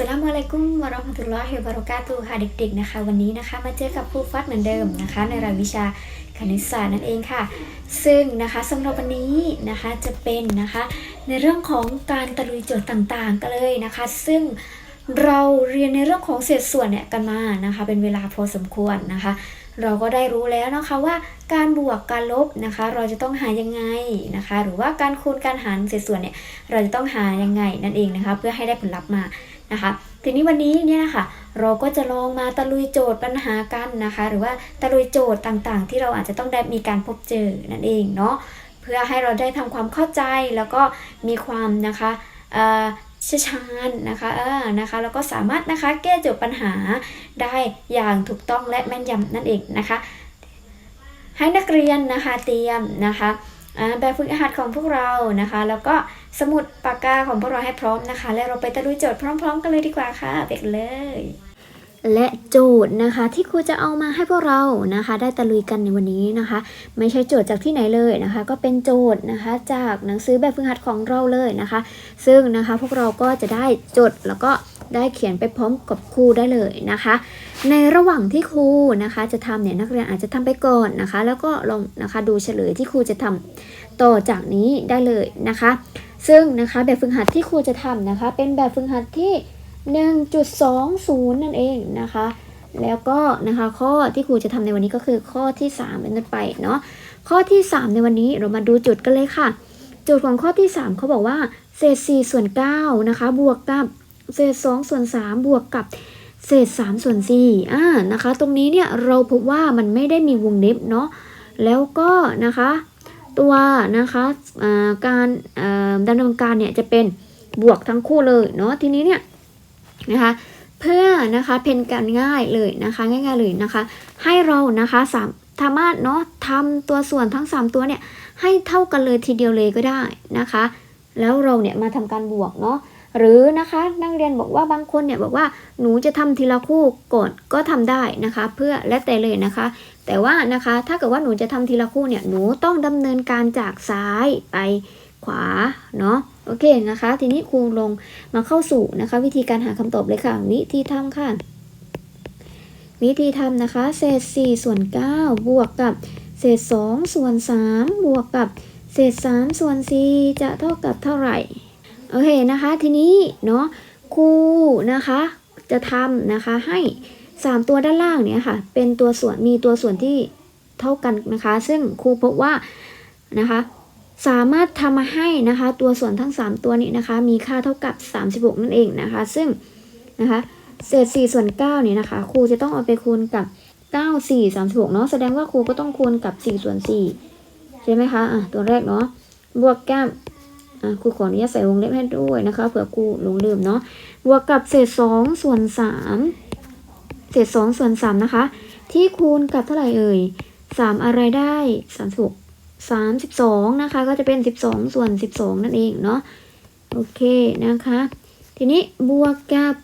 สลามอะลัยกุมวะราะห์มะตุลลอฮิวะบะเราะกาตุค่ะเด็กๆนะคะ วันนี้นะคะมาเจอกับครูฟัดเหมือนเดิมนะคะ ในรายวิชาคณิตศาสตร์นั่นเองค่ะ ซึ่งนะคะสำหรับวันนี้นะคะจะเป็นนะคะ ในเรื่องของการตะลุยโจทย์ต่างๆ กันเลยนะคะ ซึ่งเราเรียนในเรื่องของเศษส่วนเนี่ยกันมานะคะ เป็นเวลาพอสมควรนะคะ เราก็ได้รู้แล้วนะคะว่าการบวกการลบนะคะ เราจะต้องหายังไงนะคะ หรือว่าการคูณการหารเศษส่วนเนี่ยเราจะต้องหายังไงนั่นเองนะคะ เพื่อให้ได้ผลลัพธ์มา นะคะทีนี้วันนี้เนี่ยนะคะเราก็จะลองมาตะลุยโจทย์ปัญหากันนะคะ หรือว่าตะลุยโจทย์ต่างๆ ที่เราอาจจะต้องได้มีการพบเจอนั่นเองเนาะเพื่อให้เราได้ทำความเข้าใจแล้วก็มีความนะคะเชี่ยวชาญนะคะเออนะคะแล้วก็สามารถนะคะแก้โจทย์ปัญหาได้อย่างถูกต้องและแม่นยำนั่นเองนะคะ ให้นักเรียนนะคะเตรียมนะคะ แบบฝึกหัดของพวกเรานะคะ แล้วก็สมุดปากกาของพวกเราให้พร้อมนะคะ แล้วเราไปตะลุยโจทย์พร้อม ๆ กันเลยดีกว่าค่ะไปกันเลย และโจทย์นะคะที่ครูจะเอามาให้พวกเรานะคะ ได้ตะลุยกันในวันนี้นะคะ ไม่ใช่โจทย์จากที่ไหนเลยนะคะ ก็เป็นโจทย์นะคะจากหนังสือแบบฝึกหัดของเราเลยนะคะ ซึ่งนะคะพวกเราก็จะได้จดแล้วก็ได้เขียนไปพร้อมกับครูได้เลยนะคะ ในระหว่างที่ครูนะคะจะทำเนี่ยนักเรียนอาจจะทำไปก่อนนะคะ แล้วก็ลองนะคะดูเฉลยที่ครูจะทำต่อจากนี้ได้เลยนะคะ ซึ่งนะคะแบบฝึกหัดที่ครูจะทำนะคะ เป็นแบบฝึกหัดที่ 1.20 นั่นเองนะคะ แล้วก็นะคะข้อที่ครูจะทำในวันนี้ก็คือข้อที่ 3 เป็นต้นไปเนาะข้อที่ 3 ในวันนี้เรามาดูจุดกันเลยค่ะ จุดของข้อที่ 3 เขาบอกว่า เศษ 4 ส่วน9นะคะบวกกับเศษ 2 ส่วน 3 บวกกับเศษ 3 ส่วน4อ่านะคะ ตรงนี้เนี่ยเราพบว่ามันไม่ได้มีวงเล็บเนาะแล้วก็นะคะตัวนะคะการอ่าดำเนินการเนี่ยจะเป็นบวกทั้งคู่เลยเนาะทีนี้เนี่ย นะคะเพื่อนะคะเป็นการง่ายเลยนะคะง่ายๆเลยนะคะ ให้เรานะคะสามสามารถเนาะทำตัวส่วนทั้ง 3 ตัวเนี่ยให้เท่ากันเลยทีเดียวเลยก็ได้นะคะ แล้วเราเนี่ยมาทำการบวกเนาะหรือนะคะนักเรียนบอกว่าบางคนเนี่ยบอกว่าหนูจะทำทีละคู่ก่อนก็ทำได้นะคะ เพื่อและแต่เลยนะคะ แต่ว่านะคะถ้าเกิดว่าหนูจะทำทีละคู่เนี่ยหนูต้องดำเนินการจากซ้ายไปขวาเนาะ โอเคนะคะ ทีนี้ครูลงมาเข้าสู่นะคะ วิธีการหาคำตอบเลยค่ะ วิธีทำค่ะ วิธีทำนะคะเศษ4ส่วน9บวกกับเศษ2ส่วน3บวกกับเศษ3ส่วน4จะเท่ากับเท่าไหร่โอเคนะคะ ทีนี้เนาะครูนะคะ จะทำนะคะให้ 3 ตัวด้านล่างเนี่ยค่ะ เป็นตัวส่วนมีตัวส่วนที่เท่ากันนะคะ ซึ่งครูพบว่านะคะ สามารถทำมาให้นะคะ ตัวส่วนทั้ง 3 ตัวนี้นะคะ มีค่าเท่ากับ 36 นั่นเองนะคะ ซึ่งนะคะเศษ4ส่วน9เนี่ยนะคะ ครูจะต้องเอาไปคูณกับ 9 4 36 เนาะแสดงว่าครูก็ต้องคูณกับ 4 ส่วน 4 ใช่ไหมคะอะตัวแรกเนาะบวกกับอะครูขออนุญาตใส่วงเล็บให้ด้วยนะคะเผื่อครูหลงลืมเนาะบวกกับเศษ 2 ส่วน 3 เศษ 2 ส่วน 3 นะคะ ที่คูณกับเท่าไหร่เอ่ย 3 อะไรได้ 36 32 นะคะ ก็จะเป็น 12 ส่วน 12 นั่นเองเนาะโอเคนะคะ ทีนี้บวกกับ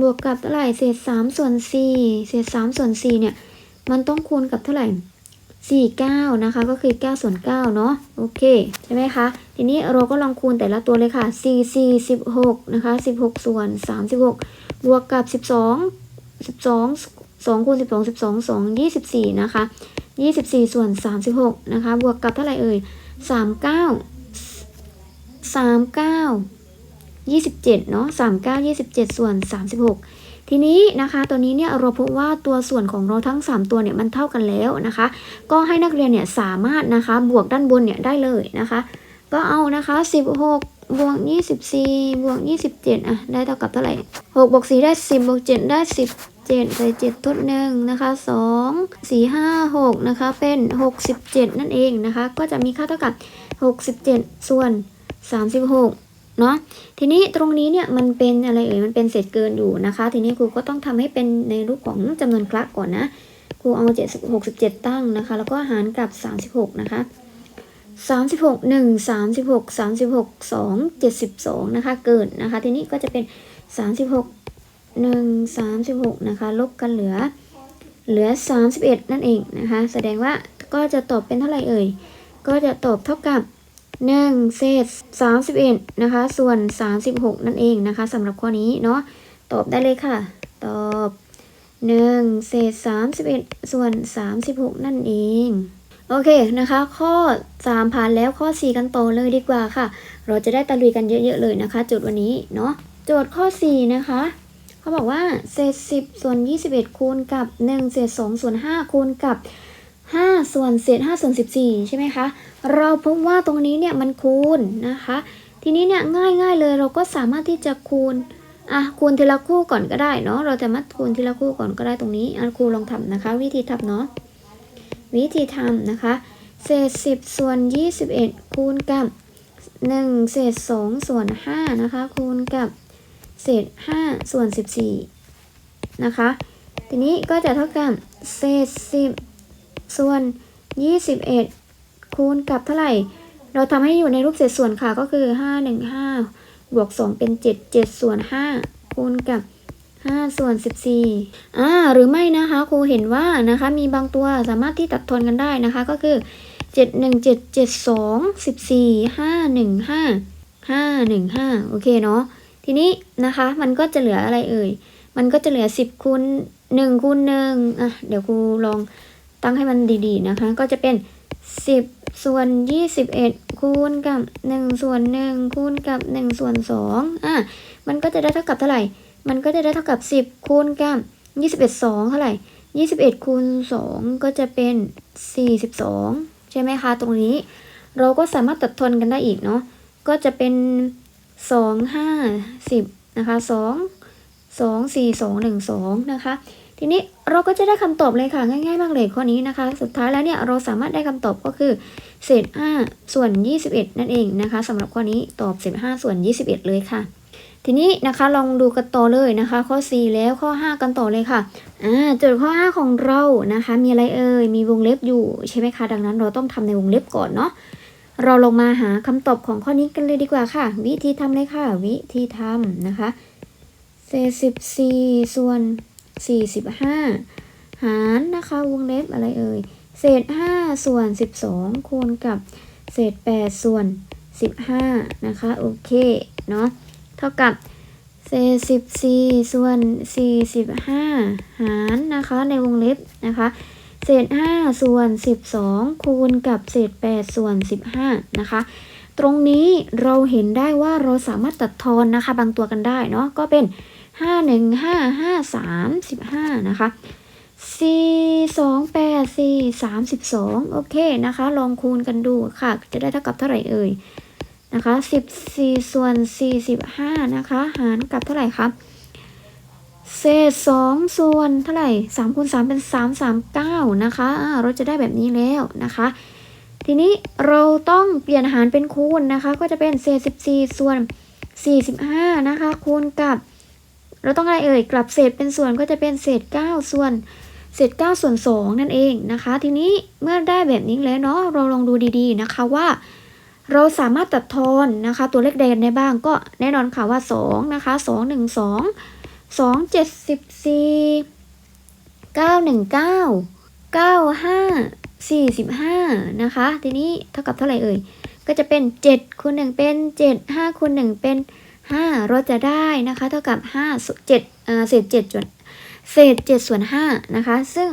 บวกกับเท่าไหร่เศษ 3 ส่วน 4 เศษ 3 ส่วน 4 เนี่ย มันต้องคูณกับเท่าไหร่ 49 นะคะ ก็คือ 9 ส่วน 9 เนาะโอเค ใช่ไหมคะ ทีนี้เราก็ลองคูณแต่ละตัวเลยค่ะ 4 4 16 นะคะ 16 ส่วน 36 บวกกับ 12 12 2คูณ12 12 2 24 นะคะ 24 ส่วน 36 นะคะ บวกกับเท่าไหร่เอ่ย 39 39 27 เนาะ39 27 ส่วน 36 ทีนี้นะคะ ตัวนี้เนี่ยเราพบว่าตัวส่วนของเราทั้ง 3 ตัวเนี่ยมันเท่ากันแล้วนะคะ ก็ให้นักเรียนเนี่ยสามารถนะคะบวกด้านบนเนี่ยได้เลยนะคะ ก็เอานะคะ 16บวก24บวก27อะได้เท่ากับเท่าไหร่6บวก4ได้ 10บวก7ได้10เจ็ดใส่เจ็ดทดหนึ่งนะคะสองสี่ห้าหกนะคะ เป็นหกสิบเจ็ดนั่นเองนะคะ ก็จะมีค่าเท่ากับหกสิบเจ็ดส่วนสามสิบหกเนาะทีนี้ตรงนี้เนี่ยมันเป็นอะไรเอ่ย มันเป็นเศษเกินอยู่นะคะ ทีนี้ครูก็ต้องทำให้เป็นในรูปของจำนวนคละก่อนนะ ครูเอาเจ็ดหกสิบเจ็ดตั้งนะคะ แล้วก็หารกับสามสิบหกนะคะสามสิบหกหนึ่งสามสิบหกสามสิบหกสองเจ็ดสิบสองนะคะ เกินนะคะ ทีนี้ก็จะเป็นสามสิบหนึ่งสามสิบหกนะคะ ลบกันเหลือ เหลือสามสิบเอ็ดนั่นเองนะคะ แสดงว่าก็จะตอบเป็นเท่าไหร่เอ่ย ก็จะตอบเท่ากับหนึ่งเศษสามสิบเอ็ดนะคะ ส่วนสามสิบหกนั่นเองนะคะสำหรับข้อนี้เนาะ ตอบได้เลยค่ะ ตอบหนึ่งเศษสามสิบเอ็ดส่วนสามสิบหกนั่นเองโอเคนะคะ ข้อ 3 ผ่านแล้วข้อ 4 กันต่อเลยดีกว่าค่ะ เราจะได้ตะลุยกันเยอะ ๆ เลยนะคะโจทย์วันนี้เนาะโจทย์ข้อ 4 นะคะ เขาบอกว่าเศษ10ส่วน21คูณกับ1เศษ2ส่วน5คูณกับ5ส่วนเศษ5ส่วน14ใช่ไหมคะ เราพบว่าตรงนี้เนี่ยมันคูณนะคะ ทีนี้เนี่ยง่ายๆเลยเราก็สามารถที่จะคูณอะคูณทีละคู่ก่อนก็ได้เนาะเราจะมัดคูณทีละคู่ก่อนก็ได้ตรงนี้อะครูลองทำนะคะ วิธีทำเนาะวิธีทำนะคะ เศษ10ส่วน21คูณกับ1เศษ2ส่วน5นะคะคูณกับ เศษ5ส่วน14นะคะ ทีนี้ก็จะเท่ากับเศษ10ส่วน21คูณกับเท่าไหร่ เราทำให้อยู่ในรูปเศษส่วนค่ะก็คือ5 1 5บวก2เป็น7 7ส่วน5คูณกับ5ส่วน14อ่าหรือไม่นะคะครูเห็นว่านะคะมีบางตัวสามารถที่ตัดทอนกันได้นะคะก็คือ7 1 7 7 2 14 5 1 5 5 1 5โอเคเนาะ ทีนี้นะคะมันก็จะเหลืออะไรเอ่ย มันก็จะเหลือ 10คูณ1คูณ1อะเดี๋ยวครูลองตั้งให้มันดีๆนะคะ ก็จะเป็น 10 ส่วน 21 คูณกับ 1 ส่วน 1 คูณกับ 1 ส่วน2อะมันก็จะได้เท่ากับเท่าไหร่ มันก็จะได้เท่ากับ 10 คูณกับ 21 2 เท่าไหร่ 21 คูณ 2 ก็จะเป็น 42 ใช่ไหมคะ ตรงนี้ เราก็สามารถตัดทอนกันได้อีกเนาะ ก็จะเป็น 2 5 10นะคะ2 2 4 2 1 2นะคะ ทีนี้เราก็จะได้คำตอบเลยค่ะง่ายๆมากเลยข้อนี้นะคะ สุดท้ายแล้วเนี่ยเราสามารถได้คำตอบก็คือเศษ5ส่วน21นั่นเองนะคะสำหรับข้อนี้ตอบเศษ5ส่วน21เลยค่ะทีนี้นะคะลองดูกันต่อเลยนะคะ ข้อ 4 แล้วข้อ 5 กันต่อเลยค่ะอ่าโจทย์ข้อ 5 ของเรานะคะ มีอะไรเอ่ยมีวงเล็บอยู่ใช่ไหมคะ ดังนั้นเราต้องทำในวงเล็บก่อนเนาะ เราลงมาหาคำตอบของข้อนี้กันเลยดีกว่าค่ะ วิธีทำเลยค่ะ วิธีทำนะคะเศษ14ส่วน45หารนะคะวงเล็บอะไรเอ่ยเศษ5ส่วน12คูณกับเศษ8ส่วน15นะคะโอเคเนาะเท่ากับเศษ14ส่วน45หารนะคะในวงเล็บนะคะ เศษ 5 ส่วน 12 คูณกับเศษ 8 ส่วน 15 นะคะ ตรงนี้เราเห็นได้ว่าเราสามารถตัดทอนนะคะ บางตัวกันได้เนาะก็เป็น 5 1 5 5 3 15 นะคะ 4 2 8 4 32 โอเคนะคะ ลองคูณกันดูค่ะ จะได้เท่ากับเท่าไหร่เอ่ยนะคะ 14 ส่วน 45 นะคะ หารกับเท่าไหร่ครับ เศษ2ส่วนเท่าไหร่3คูณ3เป็น3 3 9นะคะเราจะได้แบบนี้แล้วนะคะ ทีนี้เราต้องเปลี่ยนหารเป็นคูณนะคะ ก็จะเป็นเศษ14ส่วน45นะคะ คูณกับ เราต้องอะไรเอ่ยกลับเศษเป็นส่วนก็จะเป็นเศษ9ส่วนเศษ9ส่วน2นั่นเองนะคะ ทีนี้เมื่อได้แบบนี้แล้วเนาะเราลองดูดีๆนะคะว่าเราสามารถตัดทอนนะคะ ตัวเลขใดได้บ้างก็แน่นอนค่ะว่า 2 นะคะ 2 1 2 2 7 14 9 1 9 9 5 45นะคะ ทีนี้เท่ากับเท่าไหร่เอ่ย ก็จะเป็น7คูณ1เป็น7 5คูณ1เป็น5เราจะได้นะคะ เท่ากับ5ส่วน7เอ่อเศษ7ส่วนเศษ7ส่วน5นะคะ ซึ่ง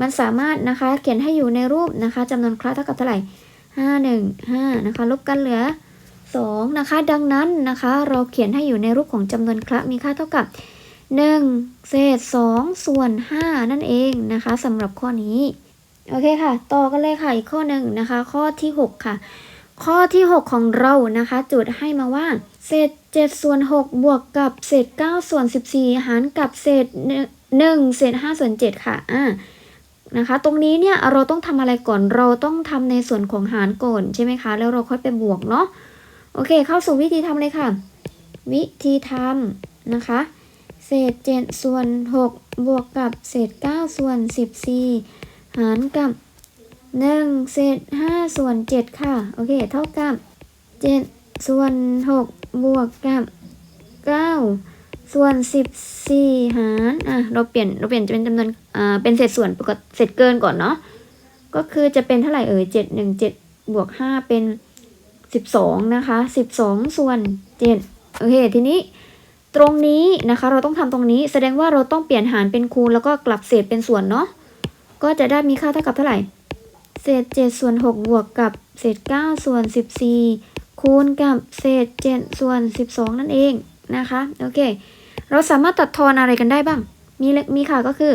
มันสามารถนะคะเขียนให้อยู่ในรูปนะคะจำนวนครั้งเท่ากับเท่าไหร่5 1 5นะคะ ลบกันเหลือ 2 นะคะ ดังนั้นนะคะ เราเขียนให้อยู่ในรูปของจำนวนครั้งมีค่าเท่ากับ 1 เศษ 2 ส่วน 5 นั่นเองนะคะสำหรับข้อนี้ โอเคค่ะ ต่อกันเลยค่ะ อีกข้อหนึ่งนะคะ ข้อที่ 6 ค่ะ ข้อที่ 6 ของเรานะคะจทย์ให้มาว่า เศษ 7 ส่วน 6 บวกกับเศษ 9 ส่วน 14 หารกับเศษ 1 เศษ 5 ส่วน 7 ค่ะอ่านะคะตรงนี้เนี่ยเราต้องทำอะไรก่อนเราต้องทำในส่วนของหารก่อนใช่ไหมคะ แล้วเราค่อยไปบวกเนาะ โอเค เข้าสู่วิธีทำเลยค่ะ วิธีทำนะคะ เศษ 7 ส่วน 6 บวกกับเศษ 9 ส่วน 14 หารกับ 1 เศษ 5 ส่วน 7 ค่ะ โอเค เท่ากับ 7 ส่วน 6 บวกกับ 9 ส่วน 14 หาร อะ เราเปลี่ยน เราเปลี่ยนจะเป็นจำนวน อ่า เป็นเศษส่วนปกติเศษเกินก่อนเนาะ ก็คือจะเป็นเท่าไหร่เอ่ย7 1 7บวก 5 เป็น 12 นะคะ 12 ส่วน 7 โอเค ทีนี้ตรงนี้นะคะ เราต้องทำตรงนี้แสดงว่าเราต้องเปลี่ยนหารเป็นคูณแล้วก็กลับเศษเป็นส่วนเนาะก็จะได้มีค่าเท่ากับเท่าไหร่ เศษ 7 ส่วน 6 บวกกับเศษ 9 ส่วน 14 คูณกับเศษ 7 ส่วน 12 นั่นเองนะคะโอเค เราสามารถตัดทอนอะไรกันได้บ้าง มีเลขมีค่ะก็คือ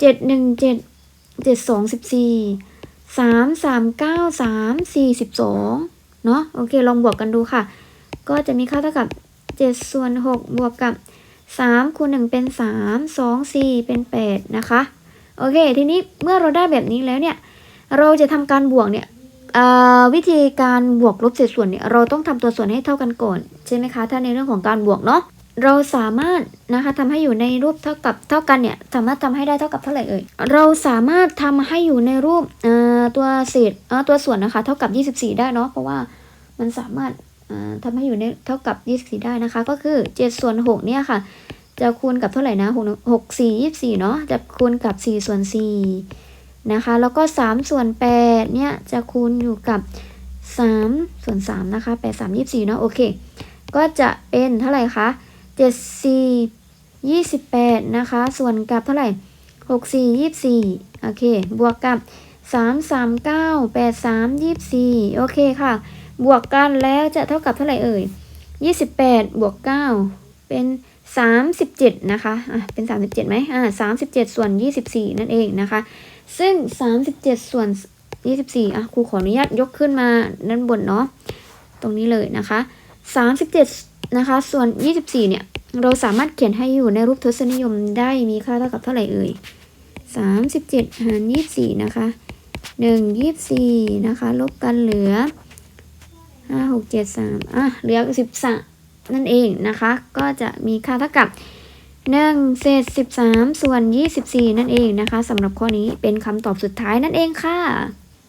7 1 7 7 2 14 3 3 9 3 4 12 เนาะโอเค ลองบวกกันดูค่ะ ก็จะมีค่าเท่ากับ 7 ส่วน 6 บวกกับ 3คูณ1เป็น 3 2 4 เป็น 8 นะคะ โอเค ทีนี้เมื่อเราได้แบบนี้แล้วเนี่ย เราจะทำการบวกเนี่ยวิธีการบวกลบเศษส่วนเนี่ยเราต้องทำตัวส่วนให้เท่ากันก่อนใช่ไหมคะ ถ้าในเรื่องของการบวกเนาะเราสามารถนะคะทำให้อยู่ในรูปเท่ากับเท่ากันเนี่ยสามารถทำให้ได้เท่ากับเท่าไหร่เอ่ยเราสามารถทำให้อยู่ในรูปตัวเศษตัวส่วนนะคะ เท่ากับ 24 ได้เนาะเพราะว่า มันสามารถเอ่อทำให้อยู่ในเท่ากับ24ได้นะคะ ก็คือ7ส่วน6เนี่ยค่ะ จะคูณกับเท่าไหร่นะ6 6 4 24 เนาะจะคูณกับ 4 ส่วน 4 นะคะ แล้วก็ 3 ส่วน 8 เนี่ย จะคูณอยู่กับ 3 ส่วน 3 นะคะ 8 3 24 เนาะโอเค ก็จะเป็นเท่าไหร่คะ7 4 28 นะคะ ส่วนกับเท่าไหร่ 6 4 24 โอเค บวกกับ 3 3 9 8 3 24 โอเคค่ะ บวกกันแล้วจะเท่ากับเท่าไหร่เอ่ย28 บวก 9 เป็น 37 นะคะ อะ เป็น 37ไหมอ่า37 ส่วน 24 นั่นเองนะคะ ซึ่ง 37 ส่วน 24 อะ ครูขออนุญาตยกขึ้นมาด้านบนเนาะ ตรงนี้เลยนะคะ 37 นะคะ ส่วน 24 เนี่ย เราสามารถเขียนให้อยู่ในรูปทศนิยมได้มีค่าเท่ากับเท่าไหร่เอ่ย 37 หาร 24 นะคะ 1 24 นะคะ ลบกันเหลือ 5 6 7 3อะเหลือ13นั่นเองนะคะ ก็จะมีค่าเท่ากับ1เศษ13ส่วน24นั่นเองนะคะสำหรับข้อนี้เป็นคำตอบสุดท้ายนั่นเองค่ะ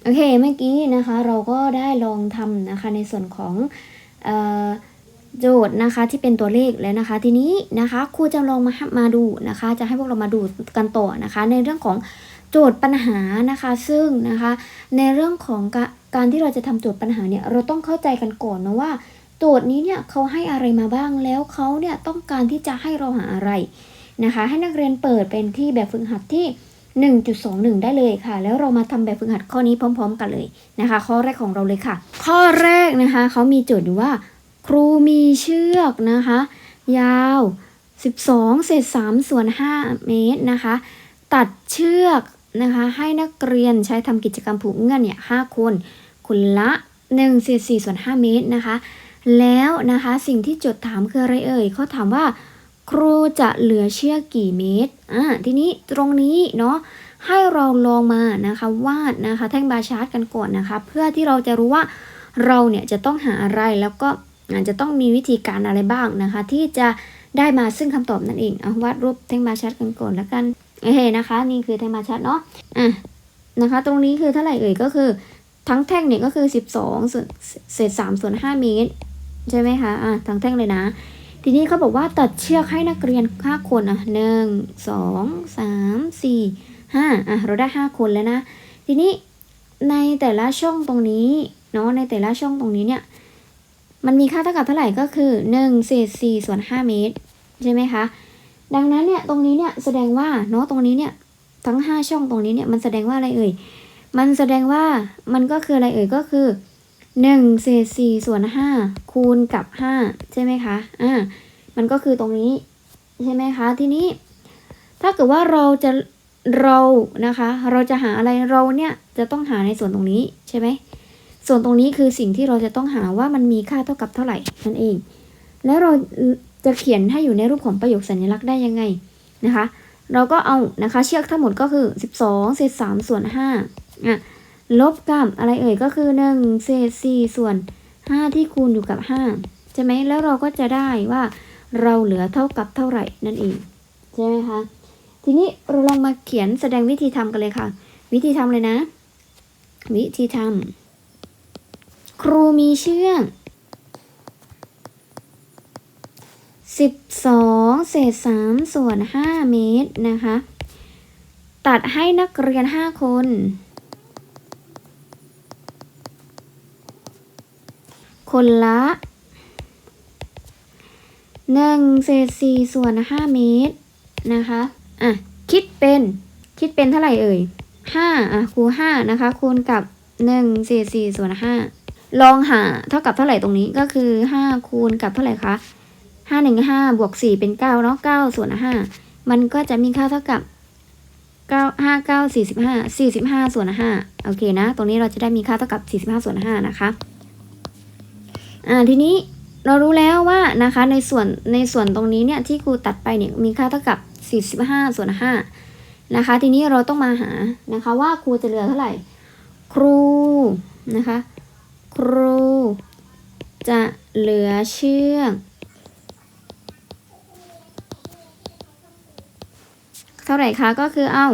โอเคเมื่อกี้นะคะเราก็ได้ลองทำนะคะในส่วนของโจทย์นะคะที่เป็นตัวเลขแล้วนะคะ ทีนี้นะคะครูจะลองมามาดูนะคะ จะให้พวกเรามาดูกันต่อนะคะ ในเรื่องของ โจทย์ปัญหานะคะซึ่งนะคะในเรื่องของกะการที่เราจะทำโจทย์ปัญหาเนี่ยเราต้องเข้าใจกันก่อนนะว่า โจทย์นี้เนี่ยเขาให้อะไรมาบ้างแล้วเขาเนี่ยต้องการที่จะให้เราหาอะไรนะคะ ให้นักเรียนเปิดเป็นที่แบบฝึกหัดที่ 1.21 ได้เลยค่ะ แล้วเรามาทำแบบฝึกหัดข้อนี้พร้อม ๆ กันเลยนะคะ ข้อแรกของเราเลยค่ะ ข้อแรกนะคะเขามีโจทย์อยู่ว่า ครูมีเชือกนะคะ ยาว 12 เศษ3ส่วน5เมตรนะคะ ตัดเชือก นะคะให้นักเรียนใช้ทำกิจกรรมผูกเงื่อนเนี่ย5คน คนละ1เศษ4ส่วน5เมตรนะคะ แล้วนะคะสิ่งที่โจทย์ถามคืออะไรเอ่ยเขาถามว่า ครูจะเหลือเชือกกี่เมตรอ่าทีนี้ตรงนี้เนาะให้เราลองมานะคะวาดนะคะแท่งบาชาร์ตกันก่อนนะคะ เพื่อที่เราจะรู้ว่าเราเนี่ยจะต้องหาอะไรแล้วก็อาจจะต้องมีวิธีการอะไรบ้างนะคะ ที่จะได้มาซึ่งคำตอบนั่นเองเอาวาดรูปแท่งบาชาร์ตกันก่อนแล้วกัน เคนะคะ นี่คือแท่งบาร์ชาร์ตเนาะอะนะคะ ตรงนี้คือเท่าไหร่เอ่ยก็คือทั้งแท่งเนี่ยก็คือ 12ส่วนเศษ3ส่วน5เมตรใช่ไหมคะอะทั้งแท่งเลยนะ ทีนี้เขาบอกว่าตัดเชือกให้นักเรียน 5 คนอะหนึ่งสองสามสี่ห้าอะเราได้ 5 คนแล้วนะ ทีนี้ในแต่ละช่องตรงนี้เนาะในแต่ละช่องตรงนี้เนี่ยมันมีค่าเท่ากับเท่าไหร่ก็คือ1เศษ4ส่วน5เมตรใช่ไหมคะ ดังนั้นเนี่ยตรงนี้เนี่ยแสดงว่าเนาะตรงนี้เนี่ยทั้ง 5 ช่องตรงนี้เนี่ยมันแสดงว่าอะไรเอ่ย มันแสดงว่ามันก็คืออะไรเอ่ยก็คือ1เศษ4ส่วน5คูณกับ 5 ใช่ไหมคะ อ่า มันก็คือตรงนี้ ใช่ไหมคะ ทีนี้ ถ้าเกิดว่าเราจะเรานะคะ เราจะหาอะไรเราเนี่ยจะต้องหาในส่วนตรงนี้ใช่ไหม ส่วนตรงนี้คือสิ่งที่เราจะต้องหาว่ามันมีค่าเท่ากับเท่าไหร่นั่นเอง แล้วเรา จะเขียนให้อยู่ในรูปของประโยคสัญลักษณ์ได้ยังไงนะคะ เราก็เอานะคะเชือกทั้งหมดก็คือ 12เศษ3ส่วน5อะลบกับอะไรเอ่ยก็คือ1เศษ4ส่วน 5 ที่คูณอยู่กับ 5 ใช่ไหมแล้วเราก็จะได้ว่าเราเหลือเท่ากับเท่าไหร่นั่นเองใช่ไหมคะทีนี้เราลองมาเขียนแสดงวิธีทำกันเลยค่ะ วิธีทำเลยนะ วิธีทำครูมีเชือก 12 เศษ 3 ส่วน 5 เมตรนะคะ ตัดให้นักเรียน 5 คน คนละหนึ่งเศษสี่ส่วนห้าเมตรนะคะ อะ คิดเป็น คิดเป็นเท่าไหร่เอ่ยห้าอะ คูณห้านะคะ คูณกับหนึ่งเศษสี่ส่วนห้าลองหาเท่ากับเท่าไหร่ตรงนี้ก็คือห้าคูณกับเท่าไหร่คะ ห้าหนึ่งห้าบวกสี่เป็นเก้าเนาะเก้าส่วนห้ามันก็จะมีค่าเท่ากับเก้าห้าเก้าสี่สิบห้าสี่สิบห้าส่วนห้าโอเคนะ ตรงนี้เราจะได้มีค่าเท่ากับสี่สิบห้าส่วนห้านะคะอ่าทีนี้เรารู้แล้วว่านะคะในส่วนในส่วนตรงนี้เนี่ยที่ครูตัดไปเนี่ยมีค่าเท่ากับ45ส่วน5นะคะ ทีนี้เราต้องมาหานะคะว่าครูจะเหลือเท่าไหร่ ครูนะคะ ครูจะเหลือเชือก เท่าไหร่คะก็คือเอา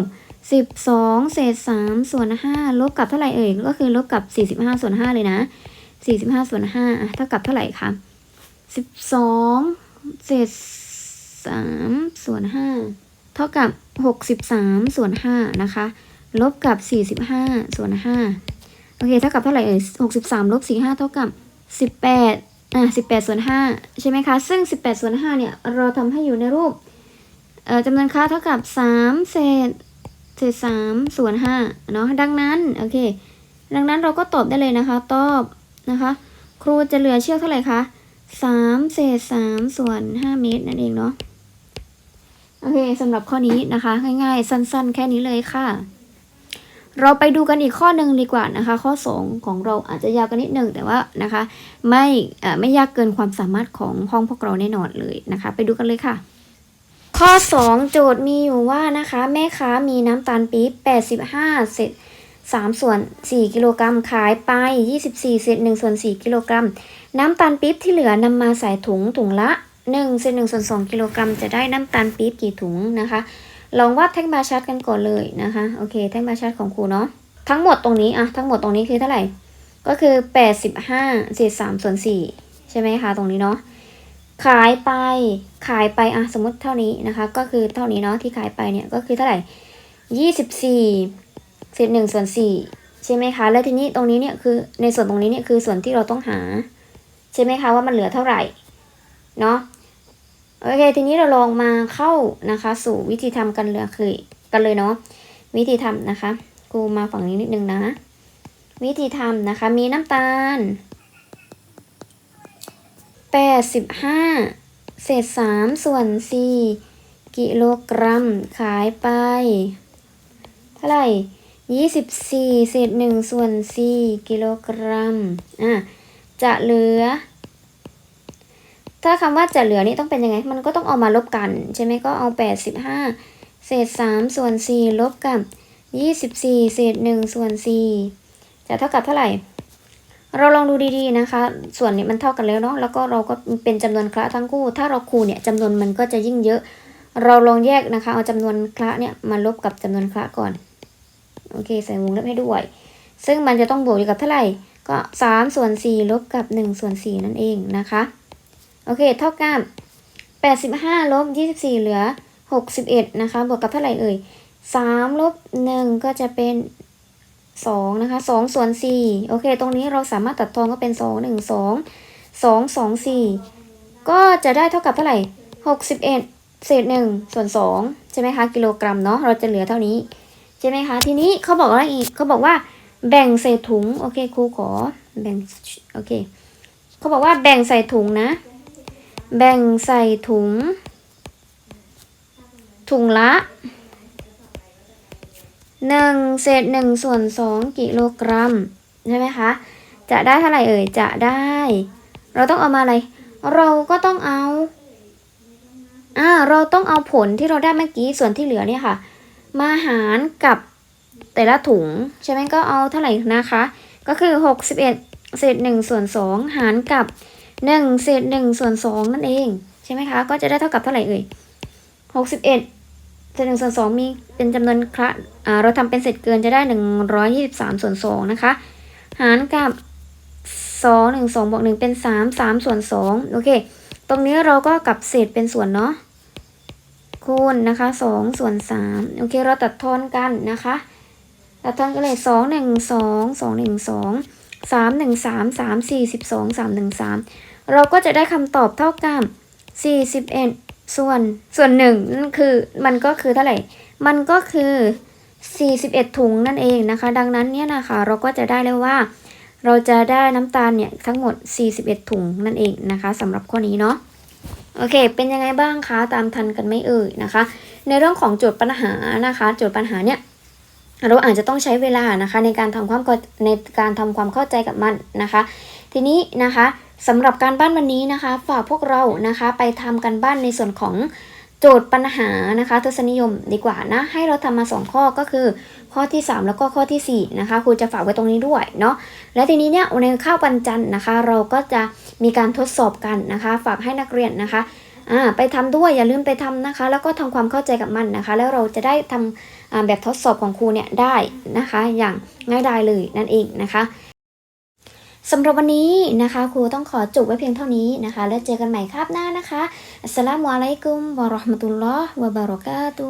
12 เศษ 3 ส่วน 5 ลบกับเท่าไหร่เอ่ย ก็คือลบกับ 45 ส่วน 5 เลยนะ 45 ส่วน5อะเท่ากับเท่าไหร่คะสิบสองเศษสามส่วนห้าเท่ากับหกสิบสามส่วนห้านะคะ ลบกับสี่สิบห้าส่วนห้าโอเค เท่ากับเท่าไหร่เอ่ยหกสิบสามลบสี่ห้าเท่ากับสิบแปดอะสิบแปดส่วนห้าใช่ไหมคะ ซึ่งสิบแปดส่วนห้าเนี่ย เราทำให้อยู่ในรูป จำนวนค่าเท่ากับสามเศษเศษสามส่วนห้าเนาะดังนั้นโอเค ดังนั้นเราก็ตอบได้เลยนะคะ ตอบนะคะ ครูจะเหลือเชือกเท่าไหร่คะสามเศษสามส่วนห้าเมตรนั่นเองเนาะโอเคสำหรับข้อนี้นะคะ ง่ายๆ สั้นๆ แค่นี้เลยค่ะ เราไปดูกันอีกข้อหนึ่งดีกว่านะคะ ข้อ 2 ของเราอาจจะยาวกันนิดหนึ่งแต่ว่านะคะ ไม่ไม่ยากเกินความสามารถของห้องพวกเราแน่นอนเลยนะคะ ไปดูกันเลยค่ะ ข้อ 2 โจทย์มีอยู่ว่านะคะ แม่ค้ามีน้ำตาลปี๊บ85 เศษ3ส่วน 4 กิโลกรัมขายไป 24 เศษ1ส่วน4กิโลกรัม น้ำตาลปี๊บที่เหลือนำมาใส่ถุงถุงละ 1 เศษ1ส่วน2กิโลกรัม จะได้น้ำตาลปี๊บกี่ถุงนะคะ ลองวาดแท่งบาชาร์ตกันก่อนเลยนะคะ โอเค แท่งบาชาร์ตของครูเนาะ ทั้งหมดตรงนี้อะทั้งหมดตรงนี้คือเท่าไหร่ ก็คือ 85 เศษ3ส่วน4ใช่ไหมคะ ตรงนี้เนาะ ขายไปขายไปอะสมมติเท่านี้นะคะ ก็คือเท่านี้เนาะที่ขายไปเนี่ยก็คือเท่าไหร่24เศษ1ส่วน4ใช่ไหมคะ แล้วทีนี้ตรงนี้เนี่ยคือในส่วนตรงนี้เนี่ยคือส่วนที่เราต้องหา ใช่ไหมคะว่ามันเหลือเท่าไหร่เนาะโอเค ทีนี้เราลองมาเข้านะคะ สู่วิธีทำกันเลยคือกันเลยเนาะวิธีทำนะคะกูมาฝั่งนี้นิดนึงนะ วิธีทำนะคะ มีน้ำตาล แปดสิบห้าเศษสามส่วนสี่กิโลกรัมขายไป เท่าไหร่ยี่สิบสี่เศษหนึ่งส่วนสี่กิโลกรัมอะจะเหลือ ถ้าคำว่าจะเหลือนี่ต้องเป็นยังไง มันก็ต้องเอามาลบกัน ใช่ไหมก็เอา85เศษ3ส่วน4ลบกับ24เศษ1ส่วน4จะเท่ากับเท่าไหร่ เราลองดูดีๆนะคะ ส่วนนี้มันเท่ากันแล้วเนาะแล้วก็เราก็เป็นจำนวนคละทั้งคู่ ถ้าเราคูณเนี่ยจำนวนมันก็จะยิ่งเยอะ เราลองแยกนะคะ เอาจำนวนคละเนี่ยมาลบกับจำนวนคละก่อนโอเคใส่วงเล็บให้ด้วย ซึ่งมันจะต้องบวกอยู่กับเท่าไหร่ก็สามส่วนสี่ลบกับหนึ่งส่วนสี่นั่นเองนะคะโอเคเท่ากับแปดสิบห้าลบยี่สิบสี่เหลือหกสิบเอ็ดนะคะบวกกับเท่าไหร่เอ่ยสามลบหนึ่งก็จะเป็น สองนะคะสองส่วนสี่โอเค ตรงนี้เราสามารถตัดทอนก็เป็นสองหนึ่งสองสองสองสี่ก็จะได้เท่ากับเท่าไหร่หกสิบเอ็ดเศษหนึ่งส่วนสองใช่ไหมคะ กิโลกรัมเนาะ เราจะเหลือเท่านี้ ใช่ไหมคะ ทีนี้เขาบอกว่าอีก เขาบอกว่าแบ่งใส่ถุง โอเค ครูขอ แบ่ง โอเค เขาบอกว่าแบ่งใส่ถุงนะ แบ่งใส่ถุง ถุงละ หนึ่งเศษหนึ่งส่วนสองกิโลกรัมใช่ไหมคะ จะได้เท่าไหร่เอ่ย จะได้ เราต้องเอามาอะไร เราก็ต้องเอาอ่าเราต้องเอาผลที่เราได้เมื่อกี้ส่วนที่เหลือเนี่ยค่ะ มาหารกับแต่ละถุง ใช่ไหมก็เอาเท่าไหร่นะคะ ก็คือ 61 เศษ1ส่วน2หารกับ 1 เศษ1ส่วน2นั่นเอง ใช่ไหมคะ ก็จะได้เท่ากับเท่าไหร่เอ่ย61 เศษ1ส่วน2มีเป็นจำนวนคระอ่าเราทำเป็นเศษเกินจะได้123ส่วน2นะคะ หารกับ2 1 2บวก1เป็น3 3ส่วน2โอเค ตรงนี้เราก็กลับเศษเป็นส่วนเนาะคูณนะคะสองส่วนสามโอเคเราตัดทอนกันนะคะตัดทอนกันเลยสองหนึ่งสองสองหนึ่งสองสามหนึ่งสามสามสี่สิบสองสามหนึ่งสามเราก็จะได้คำตอบเท่ากับ41ส่ ส่วนส่วนหนึ่งนั่นคือมันก็คือเท่าไหร่ มันก็คือ 41 ถุงนั่นเองนะคะ ดังนั้นเนี่ยนะคะเราก็จะได้เลยว่า เราจะได้น้ำตาลเนี่ยทั้งหมด 41 ถุงนั่นเองนะคะสำหรับข้อนี้เนาะโอเค เป็นยังไงบ้างคะ ตามทันกันไม่เอ่ยนะคะ ในเรื่องของโจทย์ปัญหานะคะ โจทย์ปัญหาเนี่ย เราอาจจะต้องใช้เวลานะคะในการทำความในการทำความเข้าใจกับมันนะคะ ทีนี้นะคะสำหรับการบ้านวันนี้นะคะ ฝากพวกเรานะคะไปทำกันบ้านในส่วนของโจทย์ปัญหานะคะทศนิยมดีกว่านะ ให้เราทำมาสองข้อก็คือ ข้อที่ 3 แล้วก็ข้อทีสี่4นะคะครูจะฝากไว้ตรงนี้ด้วยเนาะและทีนี้เนี่ยในข้าววันจันทร์นะคะ เราก็จะมีการทดสอบกันนะคะ ฝากให้นักเรียนนะคะอ่าไปทำด้วยอย่าลืมไปทำนะคะ แล้วก็ทำความเข้าใจกับมันนะคะ แล้วเราจะได้ทำอ่า แบบทดสอบของครูเนี่ยได้นะคะ อย่างง่ายดายเลยนั่นเองนะคะสำหรับวันนี้นะคะ ครูต้องขอจบไว้เพียงเท่านี้นะคะ แล้วเจอกันใหม่คราบหน้านะคะอัสสลามุอะลัยกุมวะราะห์มะตุลลอฮ์วะบารอกาตุ